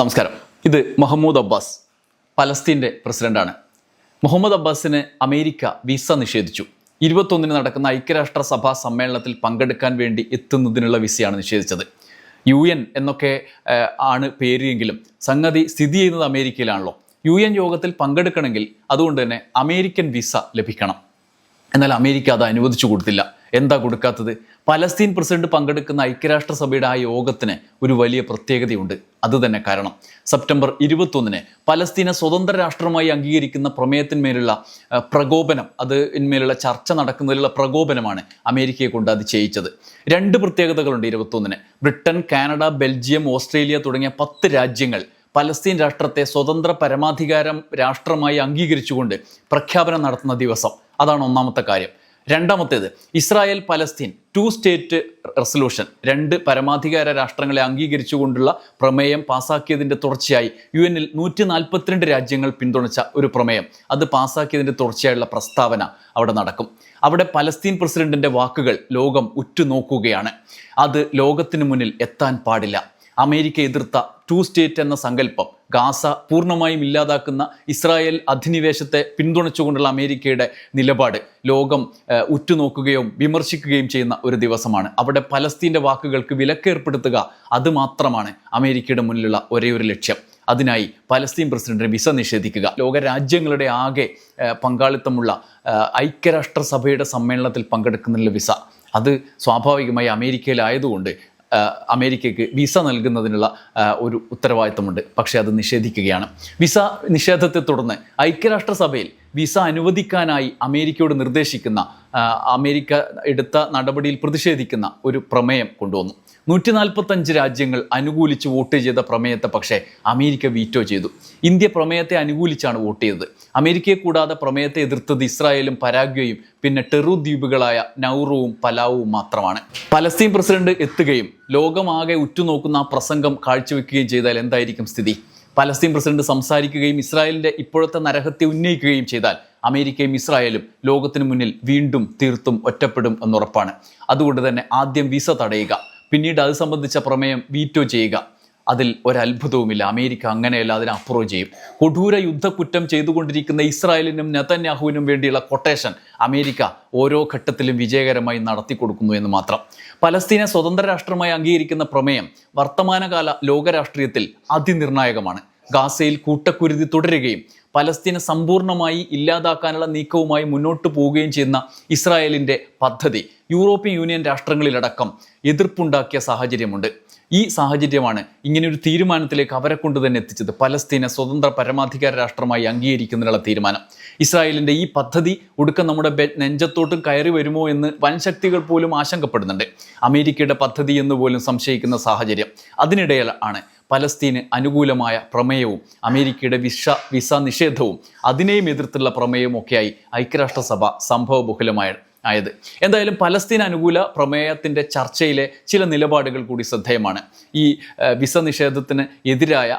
നമസ്കാരം. ഇത് മുഹമ്മൂദ് അബ്ബാസ് പലസ്തീന്റെ പ്രസിഡന്റാണ്. മുഹമ്മദ് അബ്ബാസിന് അമേരിക്ക വിസ നിഷേധിച്ചു. ഇരുപത്തൊന്നിന് നടക്കുന്ന ഐക്യരാഷ്ട്ര സഭാ സമ്മേളനത്തിൽ പങ്കെടുക്കാൻ വേണ്ടി എത്തുന്നതിനുള്ള വിസയാണ് നിഷേധിച്ചത്. യു എൻ എന്നൊക്കെ ആണ് പേരെങ്കിലും സംഗതി സ്ഥിതി ചെയ്യുന്നത് അമേരിക്കയിലാണല്ലോ. യു എൻ യോഗത്തിൽ പങ്കെടുക്കണമെങ്കിൽ അതുകൊണ്ട് തന്നെ അമേരിക്കൻ വിസ ലഭിക്കണം. എന്നാൽ അമേരിക്ക അത് അനുവദിച്ചു കൊടുത്തില്ല. എന്താ കൊടുക്കാത്തത്? പലസ്തീൻ പ്രസിഡന്റ് പങ്കെടുക്കുന്ന ഐക്യരാഷ്ട്രസഭയുടെ ആ യോഗത്തിന് ഒരു വലിയ പ്രത്യേകതയുണ്ട്. അത് തന്നെ കാരണം സെപ്റ്റംബർ ഇരുപത്തൊന്നിന് പലസ്തീനെ സ്വതന്ത്ര രാഷ്ട്രമായി അംഗീകരിക്കുന്ന പ്രമേയത്തിന്മേലുള്ള പ്രകോപനം അത് ഇന്മേലുള്ള ചർച്ച നടക്കുന്നതിലുള്ള പ്രകോപനമാണ് അമേരിക്കയെ കൊണ്ട് അത് ചെയ്യിച്ചത്. രണ്ട് പ്രത്യേകതകളുണ്ട് ഇരുപത്തൊന്നിന്. ബ്രിട്ടൻ കാനഡ ബെൽജിയം ഓസ്ട്രേലിയ തുടങ്ങിയ പത്ത് രാജ്യങ്ങൾ പലസ്തീൻ രാഷ്ട്രത്തെ സ്വതന്ത്ര പരമാധികാരം രാഷ്ട്രമായി അംഗീകരിച്ചുകൊണ്ട് പ്രഖ്യാപനം നടത്തുന്ന ദിവസം. അതാണ് ഒന്നാമത്തെ കാര്യം. രണ്ടാമത്തേത് Israel Palestine two state resolution രണ്ട് പരമാധികാര രാഷ്ട്രങ്ങളെ അംഗീകരിച്ചുകൊണ്ടുള്ള പ്രമേയം പാസാക്കിയതിന്റെ തുടർച്ചയായി യു എനിൽ നൂറ്റി നാൽപ്പത്തിരണ്ട് രാജ്യങ്ങൾ പിന്തുണച്ച ഒരു പ്രമേയം. അത് പാസാക്കിയതിന്റെ തുടർച്ചയായുള്ള പ്രസ്താവന അവിടെ നടക്കും. അവിടെ പലസ്തീൻ പ്രസിഡന്റിന്റെ വാക്കുകൾ ലോകം ഉറ്റുനോക്കുകയാണ്. അത് ലോകത്തിന് മുന്നിൽ എത്താൻ പാടില്ല. അമേരിക്ക എതിർത്ത ടു സ്റ്റേറ്റ് എന്ന സങ്കല്പം ഗാസ പൂർണമായും ഇല്ലാതാക്കുന്ന ഇസ്രായേൽ അധിനിവേശത്തെ പിന്തുണച്ചുകൊണ്ടുള്ള അമേരിക്കയുടെ നിലപാട് ലോകം ഉറ്റുനോക്കുകയും വിമർശിക്കുകയും ചെയ്യുന്ന ഒരു ദിവസമാണ്. അവിടെ പലസ്തീന്റെ വാക്കുകൾക്ക് വിലക്കേർപ്പെടുത്തുക അതുമാത്രമാണ് അമേരിക്കയുടെ മുന്നിലുള്ള ഒരേ ഒരു ലക്ഷ്യം. അതിനായി പലസ്തീൻ പ്രസിഡന്റിന് വിസ നിഷേധിക്കുക. ലോകരാജ്യങ്ങളുടെ ആകെ പങ്കാളിത്തമുള്ള ഐക്യരാഷ്ട്രസഭയുടെ സമ്മേളനത്തിൽ പങ്കെടുക്കുന്നതിനുള്ള വിസ. അത് സ്വാഭാവികമായി അമേരിക്കയിലായതുകൊണ്ട് അമേരിക്കയ്ക്ക് വിസ നൽകുന്നതിനുള്ള ഒരു ഉത്തരവാദിത്തമുണ്ട്. പക്ഷേ അത് നിഷേധിക്കുകയാണ്. വിസ നിഷേധത്തെ തുടർന്ന് ഐക്യരാഷ്ട്രസഭയിൽ വിസ അനുവദിക്കാനായി അമേരിക്കയോട് നിർദ്ദേശിക്കുന്ന അമേരിക്ക എടുത്ത നടപടിയിൽ പ്രതിഷേധിക്കുന്ന ഒരു പ്രമേയം കൊണ്ടുവന്നു. നൂറ്റി നാൽപ്പത്തഞ്ച് രാജ്യങ്ങൾ അനുകൂലിച്ച് വോട്ട് ചെയ്ത പ്രമേയത്തെ പക്ഷേ അമേരിക്ക വീറ്റോ ചെയ്തു. ഇന്ത്യ പ്രമേയത്തെ അനുകൂലിച്ചാണ് വോട്ട് ചെയ്തത്. അമേരിക്കയെ കൂടാതെ പ്രമേയത്തെ എതിർത്തത് ഇസ്രായേലും പരാഗ്വയും പിന്നെ ടെറു ദ്വീപുകളായ നൗറുവും പലാവും മാത്രമാണ്. പലസ്തീൻ പ്രസിഡന്റ് എത്തുകയും ലോകമാകെ ഉറ്റുനോക്കുന്ന ആ പ്രസംഗം കാഴ്ചവെക്കുകയും ചെയ്താൽ എന്തായിരിക്കും സ്ഥിതി? പലസ്തീൻ പ്രസിഡന്റ് സംസാരിക്കുകയും ഇസ്രായേലിന്റെ ഇപ്പോഴത്തെ നരഹത്യ ഉന്നയിക്കുകയും ചെയ്താൽ അമേരിക്കയും ഇസ്രായേലും ലോകത്തിന് മുന്നിൽ വീണ്ടും തീർത്തും ഒറ്റപ്പെടും എന്നുറപ്പാണ്. അതുകൊണ്ട് തന്നെ ആദ്യം വിസ തടയുക പിന്നീട് അത് സംബന്ധിച്ച പ്രമേയം വീറ്റോ ചെയ്യുക. അതിൽ ഒരത്ഭുതവുമില്ല. അമേരിക്ക അങ്ങനെയല്ല അതിനെ അപ്രൂവ് ചെയ്യും. കൊടൂര യുദ്ധക്കുറ്റം ചെയ്തുകൊണ്ടിരിക്കുന്ന ഇസ്രായേലിനും നെതന്യാഹുവിനും വേണ്ടിയുള്ള കൊട്ടേഷൻ അമേരിക്ക ഓരോ ഘട്ടത്തിലും വിജയകരമായി നടത്തി കൊടുക്കുന്നു എന്ന് മാത്രം. പലസ്തീനെ സ്വതന്ത്ര രാഷ്ട്രമായി അംഗീകരിക്കുന്ന പ്രമേയം വർത്തമാനകാല ലോകരാഷ്ട്രീയത്തിൽ അതിനിർണായകമാണ്. ഗാസയിൽ കൂട്ടക്കുരുതി തുടരുകയും പലസ്തീനെ സമ്പൂർണമായി ഇല്ലാതാക്കാനുള്ള നീക്കവുമായി മുന്നോട്ട് പോവുകയും ചെയ്യുന്ന ഇസ്രായേലിന്റെ പദ്ധതി യൂറോപ്യൻ യൂണിയൻ രാഷ്ട്രങ്ങളിലടക്കം എതിർപ്പുണ്ടാക്കിയ സാഹചര്യമുണ്ട്. ഈ സാഹചര്യമാണ് ഇങ്ങനെയൊരു തീരുമാനത്തിലേക്ക് അവരെ കൊണ്ട് തന്നെ എത്തിച്ചത്. പലസ്തീനെ സ്വതന്ത്ര പരമാധികാര രാഷ്ട്രമായി അംഗീകരിക്കുന്നതിനുള്ള തീരുമാനം. ഇസ്രായേലിന്റെ ഈ പദ്ധതി ഒടുക്കം നമ്മുടെ നെഞ്ചത്തോട്ടും കയറി വരുമോ എന്ന് വൻശക്തികൾ പോലും ആശങ്കപ്പെടുന്നുണ്ട്. അമേരിക്കയുടെ പദ്ധതി എന്ന് പോലും സംശയിക്കുന്ന സാഹചര്യം അതിനിടയിൽ ആണ് പലസ്തീന് അനുകൂലമായ പ്രമേയവും അമേരിക്കയുടെ വിസ വിസ നിഷേധവും അതിനെയും എതിർത്തുള്ള പ്രമേയവും ഒക്കെയായി ഐക്യരാഷ്ട്രസഭ സംഭവബഹുലമായ ആയത്. എന്തായാലും പലസ്തീൻ അനുകൂല പ്രമേയത്തിന്റെ ചർച്ചയിലെ ചില നിലപാടുകൾ കൂടി ശ്രദ്ധേയമാണ്. ഈ വിസ നിഷേധത്തിന് എതിരായ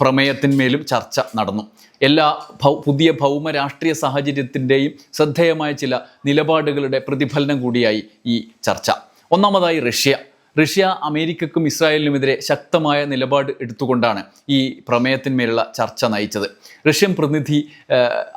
പ്രമേയത്തിന്മേലും ചർച്ച നടന്നു. എല്ലാ പുതിയ ഭൗമ രാഷ്ട്രീയ സാഹചര്യത്തിന്റെയും ശ്രദ്ധേയമായ ചില നിലപാടുകളുടെ പ്രതിഫലനം കൂടിയായി ഈ ചർച്ച. ഒന്നാമതായി റഷ്യ. റഷ്യ അമേരിക്കക്കും ഇസ്രായേലിനുമെതിരെ ശക്തമായ നിലപാട് എടുത്തുകൊണ്ടാണ് ഈ പ്രമേയത്തിന്മേലുള്ള ചർച്ച നയിച്ചത്. റഷ്യൻ പ്രതിനിധി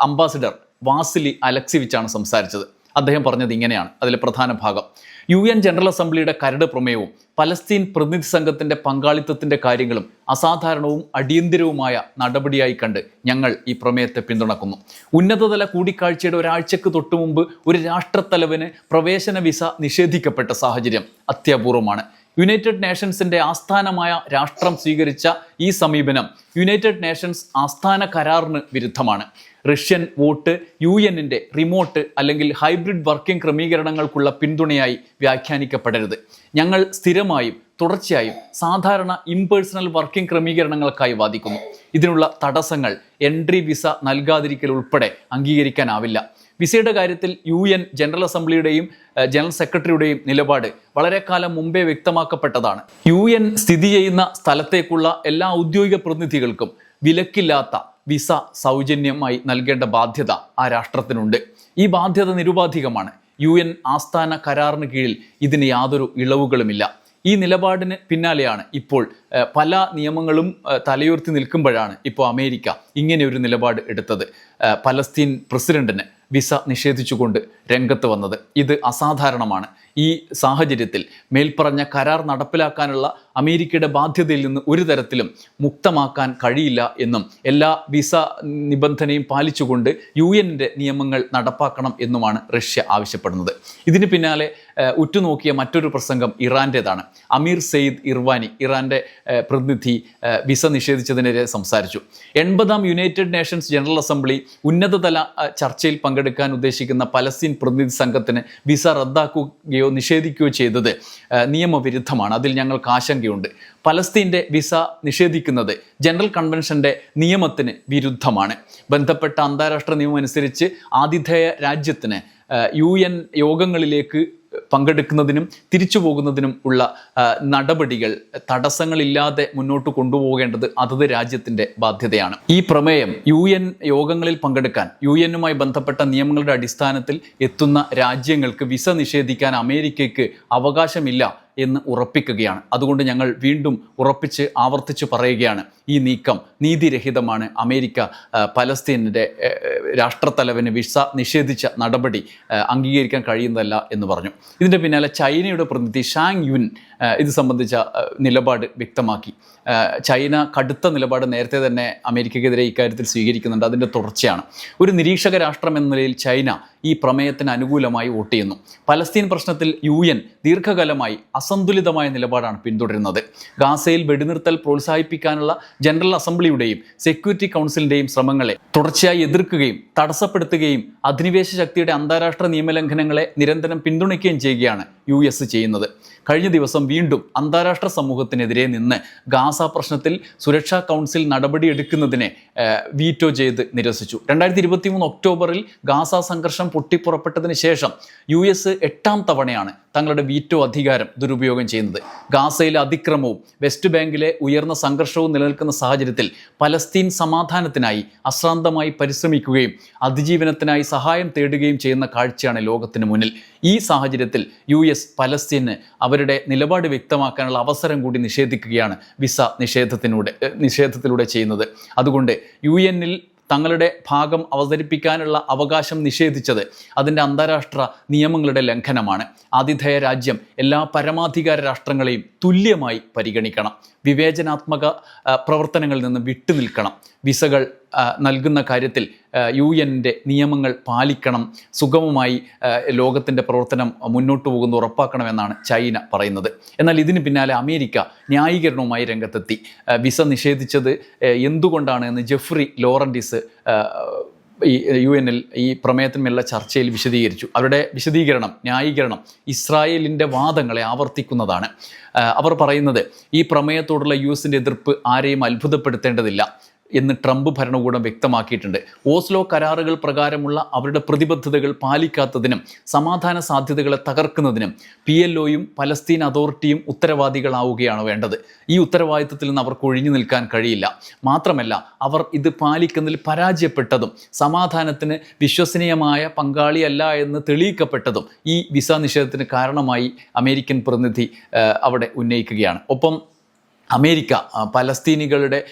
അംബാസിഡർ വാസിലി അലക്സിവിച്ചാണ് സംസാരിച്ചത്. അദ്ദേഹം പറഞ്ഞത് ഇങ്ങനെയാണ്. അതിലെ പ്രധാന ഭാഗം. യു എൻ ജനറൽ അസംബ്ലിയുടെ കരട് പ്രമേയവും പലസ്തീൻ പ്രതിനിധി സംഘത്തിന്റെ പങ്കാളിത്തത്തിന്റെ കാര്യങ്ങളും അസാധാരണവും അടിയന്തിരവുമായ നടപടിയായി കണ്ട് ഞങ്ങൾ ഈ പ്രമേയത്തെ പിന്തുണക്കുന്നു. ഉന്നതതല കൂടിക്കാഴ്ചയുടെ ഒരാഴ്ചക്ക് തൊട്ടു മുമ്പ് ഒരു രാഷ്ട്രത്തലവന് പ്രവേശന വിസ നിഷേധിക്കപ്പെട്ട സാഹചര്യം അത്യപൂർവമാണ്. യുണൈറ്റഡ് നേഷൻസിന്റെ ആസ്ഥാനമായ രാഷ്ട്രം സ്വീകരിച്ച ഈ സമീപനം യുണൈറ്റഡ് നേഷൻസ് ആസ്ഥാന കരാറിന് വിരുദ്ധമാണ്. റഷ്യൻ വോട്ട് യു എന്നിന്റെ റിമോട്ട് അല്ലെങ്കിൽ ഹൈബ്രിഡ് വർക്കിംഗ് ക്രമീകരണങ്ങൾക്കുള്ള പിന്തുണയായി വ്യാഖ്യാനിക്കപ്പെടരുത്. ഞങ്ങൾ സ്ഥിരമായും തുടർച്ചയായും സാധാരണ ഇംപേഴ്സണൽ വർക്കിംഗ് ക്രമീകരണങ്ങൾക്കായി വാദിക്കുന്നു. ഇതിനുള്ള തടസ്സങ്ങൾ എൻട്രി വിസ നൽകാതിരിക്കൽ ഉൾപ്പെടെ അംഗീകരിക്കാനാവില്ല. വിസയുടെ കാര്യത്തിൽ യു എൻ ജനറൽ അസംബ്ലിയുടെയും ജനറൽ സെക്രട്ടറിയുടെയും നിലപാട് വളരെ കാലം മുമ്പേ വ്യക്തമാക്കപ്പെട്ടതാണ്. യു എൻ സ്ഥിതി ചെയ്യുന്ന സ്ഥലത്തേക്കുള്ള എല്ലാ ഔദ്യോഗിക പ്രതിനിധികൾക്കും വിലക്കില്ലാത്ത വിസ സൗജന്യമായി നൽകേണ്ട ബാധ്യത ആ രാഷ്ട്രത്തിനുണ്ട്. ഈ ബാധ്യത നിരുപാധികമാണ്. യു എൻ ആസ്ഥാന കരാറിന് കീഴിൽ ഇതിന് യാതൊരു ഇളവുകളുമില്ല. ഈ നിലപാടിന് പിന്നാലെയാണ് ഇപ്പോൾ പല നിയമങ്ങളും തലയുയർത്തി നിൽക്കുമ്പോഴാണ് ഇപ്പോൾ അമേരിക്ക ഇങ്ങനെ ഒരു നിലപാട് എടുത്തത്. പലസ്തീൻ പ്രസിഡന്റിന് വിസ നിഷേധിച്ചുകൊണ്ട് രംഗത്ത് വന്നത്. ഇത് അസാധാരണമാണ്. ഈ സാഹചര്യത്തിൽ മേൽപ്പറഞ്ഞ കരാർ നടപ്പിലാക്കാനുള്ള അമേരിക്കയുടെ ബാധ്യതയിൽ നിന്ന് ഒരു തരത്തിലും മുക്തമാക്കാൻ കഴിയില്ല എന്നും എല്ലാ വിസ നിബന്ധനയും പാലിച്ചുകൊണ്ട് യു എന്റെ നിയമങ്ങൾ നടപ്പാക്കണം എന്നുമാണ് റഷ്യ ആവശ്യപ്പെടുന്നത്. ഇതിന് പിന്നാലെ ഉറ്റുനോക്കിയ മറ്റൊരു പ്രസംഗം ഇറാന്റേതാണ്. അമീർ സെയ്ദ് ഇർവാനി ഇറാന്റെ പ്രതിനിധി വിസ നിഷേധിച്ചതിനെതിരെ സംസാരിച്ചു. എൺപതാം യുണൈറ്റഡ് നേഷൻസ് ജനറൽ അസംബ്ലി ഉന്നതതല ചർച്ചയിൽ പങ്കെടുക്കാൻ ഉദ്ദേശിക്കുന്ന പലസ്തീൻ പ്രതിനിധി സംഘത്തിന് വിസ റദ്ദാക്കുകയോ നിഷേധിക്കുകയോ ചെയ്തത് നിയമവിരുദ്ധമാണ്. അതിൽ ഞങ്ങൾക്ക് ആശങ്കയുണ്ട്. പലസ്തീന്റെ വിസ നിഷേധിക്കുന്നത് ജനറൽ കൺവെൻഷന്റെ നിയമത്തിന് വിരുദ്ധമാണ്. ബന്ധപ്പെട്ട അന്താരാഷ്ട്ര നിയമം അനുസരിച്ച് ആതിഥേയ രാജ്യത്തിന് യു എൻ യോഗങ്ങളിലേക്ക് പങ്കെടുക്കുന്നതിനും തിരിച്ചു പോകുന്നതിനും ഉള്ള നടപടികൾ തടസ്സങ്ങളില്ലാതെ മുന്നോട്ട് കൊണ്ടുപോകേണ്ടത് അതത് രാജ്യത്തിന്റെ ബാധ്യതയാണ്. ഈ പ്രമേയം യു എൻ യോഗങ്ങളിൽ പങ്കെടുക്കാൻ യു എന്നുമായി ബന്ധപ്പെട്ട നിയമങ്ങളുടെ അടിസ്ഥാനത്തിൽ എത്തുന്ന രാജ്യങ്ങൾക്ക് വിസ നിഷേധിക്കാൻ അമേരിക്കയ്ക്ക് അവകാശമില്ല എന്ന് ഉറപ്പിക്കുകയാണ്. അതുകൊണ്ട് ഞങ്ങൾ വീണ്ടും ഉറപ്പിച്ച് ആവർത്തിച്ച് പറയുകയാണ്. ഈ നീക്കം നീതിരഹിതമാണ്. അമേരിക്ക പലസ്തീനിന്റെ രാഷ്ട്രത്തലവന് വിസ നിഷേധിച്ച നടപടി അംഗീകരിക്കാൻ കഴിയുന്നതല്ല എന്ന് പറഞ്ഞു. ഇതിന്റെ പിന്നാലെ ചൈനയുടെ പ്രതിനിധി ഷാങ് യുൻ ഇത് സംബന്ധിച്ച നിലപാട് വ്യക്തമാക്കി. ചൈന കടുത്ത നിലപാട് നേരത്തെ തന്നെ അമേരിക്കയ്ക്കെതിരെ ഇക്കാര്യത്തിൽ സ്വീകരിക്കുന്നുണ്ട്. അതിന്റെ തുടർച്ചയാണ്. ഒരു നിരീക്ഷക രാഷ്ട്രം എന്ന നിലയിൽ ചൈന ഈ പ്രമേയത്തിന് അനുകൂലമായി വോട്ട് ചെയ്യുന്നു. പലസ്തീൻ പ്രശ്നത്തിൽ യു എൻ ദീർഘകാലമായി അസന്തുലിതമായ നിലപാടാണ് പിന്തുടരുന്നത്. ഗാസയിൽ വെടിനിർത്തൽ പ്രോത്സാഹിപ്പിക്കാനുള്ള ജനറൽ അസംബ്ലിയുടെയും സെക്യൂരിറ്റി കൗൺസിലിന്റെയും ശ്രമങ്ങളെ തുടർച്ചയായി എതിർക്കുകയും തടസ്സപ്പെടുത്തുകയും അധിനിവേശ ശക്തിയുടെ അന്താരാഷ്ട്ര നിയമലംഘനങ്ങളെ നിരന്തരം പിന്തുണയ്ക്കുകയും ചെയ്യുകയാണ് യു എസ് ചെയ്യുന്നത്. കഴിഞ്ഞ ദിവസം വീണ്ടും അന്താരാഷ്ട്ര സമൂഹത്തിനെതിരെ നിന്ന് ഗാസ പ്രശ്നത്തിൽ സുരക്ഷാ കൗൺസിൽ നടപടിയെടുക്കുന്നതിനെ വീറ്റോ ചെയ്ത് നിരസിച്ചു. രണ്ടായിരത്തി ഇരുപത്തി മൂന്ന് ഒക്ടോബറിൽ ഗാസ സംഘർഷം പൊട്ടിപ്പുറപ്പെട്ടതിന് ശേഷം യു എസ് എട്ടാം തവണയാണ് തങ്ങളുടെ വീറ്റോ അധികാരം ദുരുപയോഗം ചെയ്യുന്നത്. ഗാസയിലെ അതിക്രമവും വെസ്റ്റ് ബാങ്കിലെ ഉയർന്ന സംഘർഷവും നിലനിൽക്കുന്ന സാഹചര്യത്തിൽ പലസ്തീൻ സമാധാനത്തിനായി അശ്രാന്തമായി പരിശ്രമിക്കുകയും അതിജീവനത്തിനായി സഹായം തേടുകയും ചെയ്യുന്ന കാഴ്ചയാണ് ലോകത്തിന് മുന്നിൽ. ഈ സാഹചര്യത്തിൽ യു എസ് പലസ്തീന് അവരുടെ നിലപാട് വ്യക്തമാക്കാനുള്ള അവസരം കൂടി നിഷേധിക്കുകയാണ് വിസ നിഷേധത്തിനൂടെ നിഷേധത്തിലൂടെ ചെയ്യുന്നത്. അതുകൊണ്ട് യു എന്നിൽ തങ്ങളുടെ ഭാഗം അവതരിപ്പിക്കാനുള്ള അവകാശം നിഷേധിച്ചത് അതിന്റെ അന്താരാഷ്ട്ര നിയമങ്ങളുടെ ലംഘനമാണ്. ആതിഥേയ രാജ്യം എല്ലാ പരമാധികാര രാഷ്ട്രങ്ങളെയും തുല്യമായി പരിഗണിക്കണം. വിവേചനാത്മക പ്രവർത്തനങ്ങളിൽ നിന്ന് വിട്ടുനിൽക്കണം. വിസകൾ നൽകുന്ന കാര്യത്തിൽ യു എന്റെ നിയമങ്ങൾ പാലിക്കണം സുഗമമായി ലോകത്തിന്റെ പ്രവർത്തനം മുന്നോട്ട് പോകുന്നത് ഉറപ്പാക്കണമെന്നാണ് ചൈന പറയുന്നത്. എന്നാൽ ഇതിന് പിന്നാലെ അമേരിക്ക ന്യായീകരണവുമായി രംഗത്തെത്തി. വിസ നിഷേധിച്ചത് എന്തുകൊണ്ടാണ് എന്ന് ജെഫ്രി ലോറൻഡിസ് ഈ യു എനിൽ ഈ പ്രമേയത്തിന്മേലുള്ള ചർച്ചയിൽ വിശദീകരിച്ചു. അവരുടെ വിശദീകരണം ന്യായീകരണം ഇസ്രായേലിന്റെ വാദങ്ങളെ ആവർത്തിക്കുന്നതാണ്. അവർ പറയുന്നത് ഈ പ്രമേയത്തോടുള്ള യു എസിന്റെ എതിർപ്പ് ആരെയും അത്ഭുതപ്പെടുത്തേണ്ടതില്ല. എന്ന് ട്രംപ് ഭരണകൂടം വ്യക്തമാക്കിയിട്ടുണ്ട്. ഓസ്ലോ കരാറുകൾ പ്രകാരമുള്ള അവരുടെ പ്രതിബദ്ധതകൾ പാലിക്കാത്തതിനും സമാധാന സാധ്യതകളെ തകർക്കുന്നതിനും പി എൽ ഒയും പലസ്തീൻ അതോറിറ്റിയും ഉത്തരവാദികളാവുകയാണ് വേണ്ടത്. ഈ ഉത്തരവാദിത്തത്തിൽ നിന്ന് അവർക്ക് ഒഴിഞ്ഞു നിൽക്കാൻ കഴിയില്ല. മാത്രമല്ല അവർ ഇത് പാലിക്കുന്നതിൽ പരാജയപ്പെട്ടതും സമാധാനത്തിന് വിശ്വസനീയമായ പങ്കാളിയല്ല എന്ന് തെളിയിക്കപ്പെട്ടതും ഈ വിസ നിഷേധത്തിന് കാരണമായി അമേരിക്കൻ പ്രതിനിധി അവിടെ ഉന്നയിക്കുകയാണ്. ഒപ്പം അമേരിക്ക പലസ്തീനികളുടെ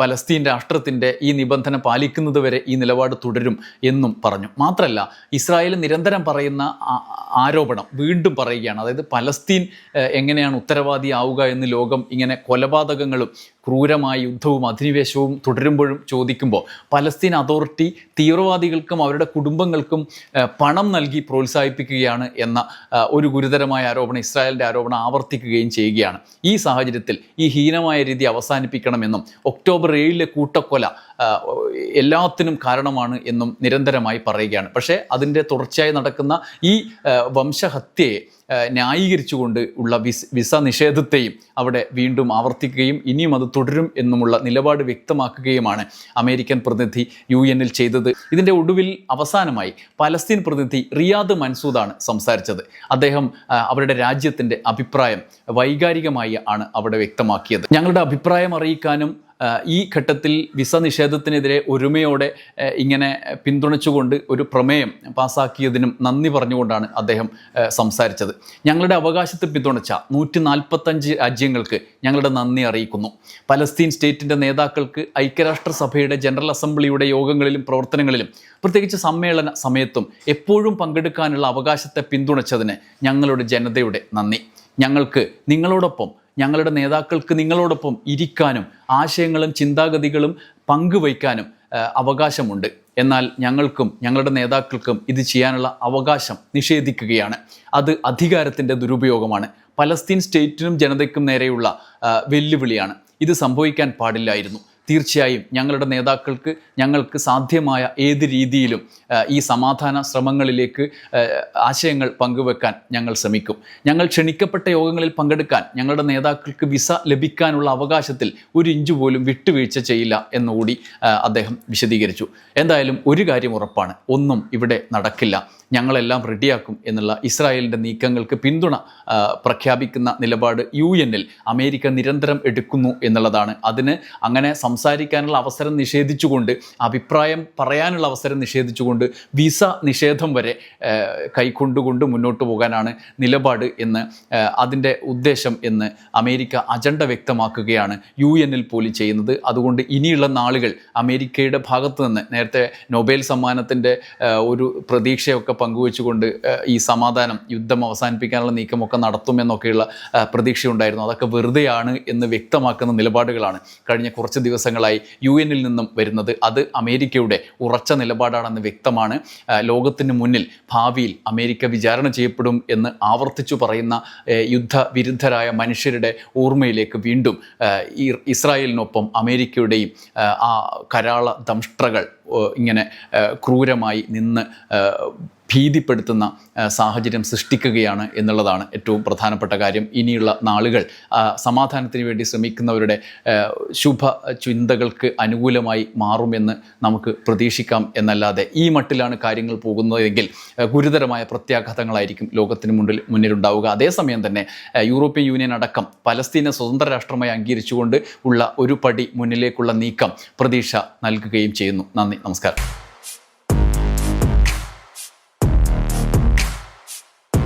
പലസ്തീൻ രാഷ്ട്രത്തിന്റെ ഈ നിബന്ധന പാലിക്കുന്നത് വരെ ഈ നിലപാട് തുടരും എന്നും പറഞ്ഞു. മാത്രമല്ല ഇസ്രായേൽ നിരന്തരം പറയുന്ന ആരോപണം വീണ്ടും പറയുകയാണ്. അതായത് പലസ്തീൻ എങ്ങനെയാണ് ഉത്തരവാദിയാവുക എന്ന് ലോകം ഇങ്ങനെ കൊലപാതകങ്ങളും ക്രൂരമായ യുദ്ധവും അധിനിവേശവും തുടരുമ്പോഴും ചോദിക്കുമ്പോൾ പലസ്തീൻ അതോറിറ്റി തീവ്രവാദികൾക്കും അവരുടെ കുടുംബങ്ങൾക്കും പണം നൽകി പ്രോത്സാഹിപ്പിക്കുകയാണ് എന്ന ഒരു ഗുരുതരമായ ആരോപണം ഇസ്രായേലിന്റെ ആരോപണം ആവർത്തിക്കുകയും ചെയ്യുകയാണ്. ഈ സാഹചര്യത്തിൽ ഈ ഹീനമായ രീതി അവസാനിപ്പിക്കണമെന്നും ഒക്ടോബർ ഏഴിലെ കൂട്ടക്കൊല എല്ലാത്തിനും കാരണമാണ് എന്നും നിരന്തരമായി പറയുകയാണ്. പക്ഷേ അതിന്റെ തുടർച്ചയായി നടക്കുന്ന ഈ വംശഹത്യയെ ന്യായീകരിച്ചുകൊണ്ട് ഉള്ള വിസ് വിസ നിഷേധത്തെയും അവിടെ വീണ്ടും ആവർത്തിക്കുകയും ഇനിയും അത് തുടരും എന്നുമുള്ള നിലപാട് വ്യക്തമാക്കുകയുമാണ് അമേരിക്കൻ പ്രതിനിധി യു എന്നിൽ ചെയ്തത്. ഇതിന്റെ ഒടുവിൽ അവസാനമായി പലസ്തീൻ പ്രതിനിധി റിയാദ് മൻസൂദാണ് സംസാരിച്ചത്. അദ്ദേഹം അവരുടെ രാജ്യത്തിന്റെ അഭിപ്രായം വൈകാരികമായി ആണ് അവിടെ വ്യക്തമാക്കിയത്. ഞങ്ങളുടെ അഭിപ്രായം അറിയിക്കാനും ഈ ഘട്ടത്തിൽ വിസ നിഷേധത്തിനെതിരെ ഒരുമയോടെ ഇങ്ങനെ പിന്തുണച്ചുകൊണ്ട് ഒരു പ്രമേയം പാസാക്കിയതിനും നന്ദി പറഞ്ഞുകൊണ്ടാണ് അദ്ദേഹം സംസാരിച്ചത്. ഞങ്ങളുടെ അവകാശത്തെ പിന്തുണച്ച നൂറ്റി നാൽപ്പത്തഞ്ച് രാജ്യങ്ങൾക്ക് ഞങ്ങളുടെ നന്ദി അറിയിക്കുന്നു. പലസ്തീൻ സ്റ്റേറ്റിന്റെ നേതാക്കൾക്ക് ഐക്യരാഷ്ട്രസഭയുടെ ജനറൽ അസംബ്ലിയുടെ യോഗങ്ങളിലും പ്രവർത്തനങ്ങളിലും പ്രത്യേകിച്ച് സമ്മേളന സമയത്തും എപ്പോഴും പങ്കെടുക്കാനുള്ള അവകാശത്തെ പിന്തുണച്ചതിന് ഞങ്ങളുടെ ജനതയുടെ നന്ദി. ഞങ്ങൾക്ക് നിങ്ങളോടൊപ്പം ഞങ്ങളുടെ നേതാക്കൾക്ക് നിങ്ങളോടൊപ്പം ഇരിക്കാനും ആശയങ്ങളും ചിന്താഗതികളും പങ്കുവയ്ക്കാനും അവകാശമുണ്ട്. എന്നാൽ ഞങ്ങൾക്കും ഞങ്ങളുടെ നേതാക്കൾക്കും ഇത് ചെയ്യാനുള്ള അവകാശം നിഷേധിക്കുകയാണ്. അത് അധികാരത്തിന്റെ ദുരുപയോഗമാണ്. പലസ്തീൻ സ്റ്റേറ്റിനും ജനതയ്ക്കും നേരെയുള്ള വെല്ലുവിളിയാണ്. ഇത് സംഭവിക്കാൻ പാടില്ലായിരുന്നു. തീർച്ചയായും ഞങ്ങളുടെ നേതാക്കൾക്ക് ഞങ്ങൾക്ക് സാധ്യമായ ഏത് രീതിയിലും ഈ സമാധാന ശ്രമങ്ങളിലേക്ക് ആശയങ്ങൾ പങ്കുവെക്കാൻ ഞങ്ങൾ ശ്രമിക്കും. ഞങ്ങൾ ക്ഷണിക്കപ്പെട്ട യോഗങ്ങളിൽ പങ്കെടുക്കാൻ ഞങ്ങളുടെ നേതാക്കൾക്ക് വിസ ലഭിക്കാനുള്ള അവകാശത്തിൽ ഒരു ഇഞ്ച് പോലും വിട്ടുവീഴ്ച ചെയ്യില്ല എന്നുകൂടി അദ്ദേഹം വിശദീകരിച്ചു. എന്തായാലും ഒരു കാര്യം ഉറപ്പാണ് ഒന്നും ഇവിടെ നടക്കില്ല. ഞങ്ങളെല്ലാം റെഡിയാക്കും എന്നുള്ള ഇസ്രായേലിന്റെ നീക്കങ്ങൾക്ക് പിന്തുണ പ്രഖ്യാപിക്കുന്ന നിലപാട് യു എന്നിൽ അമേരിക്ക നിരന്തരം എടുക്കുന്നു എന്നുള്ളതാണ്. അതിന് അങ്ങനെ സംസാരിക്കാനുള്ള അവസരം നിഷേധിച്ചുകൊണ്ട് അഭിപ്രായം പറയാനുള്ള അവസരം നിഷേധിച്ചുകൊണ്ട് വിസ നിഷേധം വരെ കൈക്കൊണ്ടുകൊണ്ട് മുന്നോട്ട് പോകാനാണ് നിലപാട് എന്ന് അതിന്റെ ഉദ്ദേശം എന്ന് അമേരിക്ക അജണ്ട വ്യക്തമാക്കുകയാണ് യു എന്നിൽ പോലും ചെയ്യുന്നത്. അതുകൊണ്ട് ഇനിയുള്ള നാളുകൾ അമേരിക്കയുടെ ഭാഗത്ത് നിന്ന് നേരത്തെ നൊബേൽ സമ്മാനത്തിന്റെ ഒരു പ്രതീക്ഷയൊക്കെ പങ്കുവെച്ചുകൊണ്ട് ഈ സമാധാനം യുദ്ധം അവസാനിപ്പിക്കാനുള്ള നീക്കമൊക്കെ നടത്തുമെന്നൊക്കെയുള്ള പ്രതീക്ഷയുണ്ടായിരുന്നു. അതൊക്കെ വെറുതെയാണ് എന്ന് വ്യക്തമാക്കുന്ന നിലപാടുകളാണ് കഴിഞ്ഞ കുറച്ച് ദിവസങ്ങളായി യു എനിൽ നിന്നും വരുന്നത്. അത് അമേരിക്കയുടെ ഉറച്ച നിലപാടാണെന്ന് വ്യക്തമാണ്. ലോകത്തിന് മുന്നിൽ ഭാവിയിൽ അമേരിക്ക വിചാരണ ചെയ്യപ്പെടും എന്ന് ആവർത്തിച്ചു പറയുന്ന യുദ്ധവിരുദ്ധരായ മനുഷ്യരുടെ ഓർമ്മയിലേക്ക് വീണ്ടും ഇസ്രായേലിനൊപ്പം അമേരിക്കയുടെയും ആ, കരാള ദംഷ്ട്രകൾ ഇങ്ങനെ ക്രൂരമായി നിന്ന് ഭീതിപ്പെടുത്തുന്ന സാഹചര്യം സൃഷ്ടിക്കുകയാണ് എന്നുള്ളതാണ് ഏറ്റവും പ്രധാനപ്പെട്ട കാര്യം. ഇനിയുള്ള നാളുകൾ സമാധാനത്തിന് വേണ്ടി ശ്രമിക്കുന്നവരുടെ ശുഭ ചിന്തകൾക്ക് അനുകൂലമായി മാറുമെന്ന് നമുക്ക് പ്രതീക്ഷിക്കാം എന്നല്ലാതെ ഈ മട്ടിലാണ് കാര്യങ്ങൾ പോകുന്നതെങ്കിൽ ഗുരുതരമായ പ്രത്യാഘാതങ്ങളായിരിക്കും ലോകത്തിന് മുന്നിൽ മുന്നിലുണ്ടാവുക. അതേസമയം തന്നെ യൂറോപ്യൻ യൂണിയൻ അടക്കം പലസ്തീനെ സ്വതന്ത്ര രാഷ്ട്രമായി അംഗീകരിച്ചുകൊണ്ട് ഉള്ള ഒരു പടി മുന്നിലേക്കുള്ള നീക്കം പ്രതീക്ഷ നൽകുകയും ചെയ്യുന്നു. നമസ്കാരം.